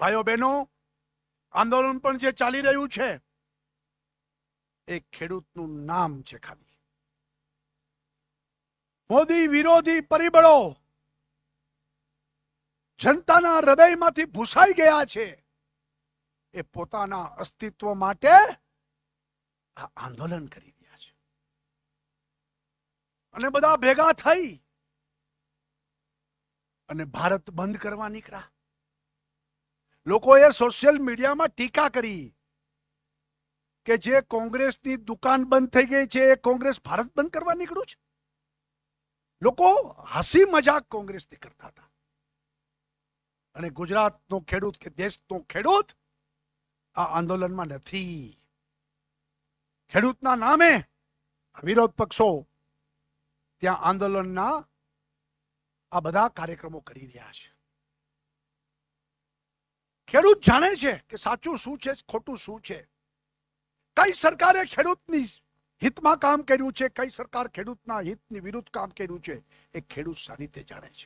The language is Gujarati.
ભાઈઓ બહેનો, આંદોલન પણ જે ચાલી રહ્યું છે, એ ખેડૂતનું નામ છે ખાલી. મોદી વિરોધી પરિબળો જનતાના હૃદયમાંથી ભૂસાઈ ગયા છે. એ પોતાના અસ્તિત્વ માટે આ આંદોલન કરી રહ્યા છે. અને બધા ભેગા થઈ અને ભારત બંધ કરવા નીકળ્યા. લોકોએ સોશિયલ મીડિયામાં ટીકા કરી કે જે કોંગ્રેસની દુકાન બંધ થઈ ગઈ છે, એ કોંગ્રેસ ભારત બંધ કરવા નીકળ્યું છે? લોકો હસી મજાક કોંગ્રેસથી કરતા હતા. અને ગુજરાતનો ખેડૂત કે દેશનો ખેડૂત આ આંદોલનમાં નથી. ખેડૂતના નામે વિરોધ પક્ષો ત્યાં આંદોલનના આ બધા કાર્યક્રમો કરી રહ્યા છે. ખેડૂત જાણે છે કે સાચું શું છે, ખોટું શું છે? કઈ સરકારે ખેડૂતની હિતમાં કામ કર્યું છે, કઈ સરકાર ખેડૂતના હિતની વિરુદ્ધ કામ કર્યું છે, એ ખેડૂત સારી રીતે જાણે છે.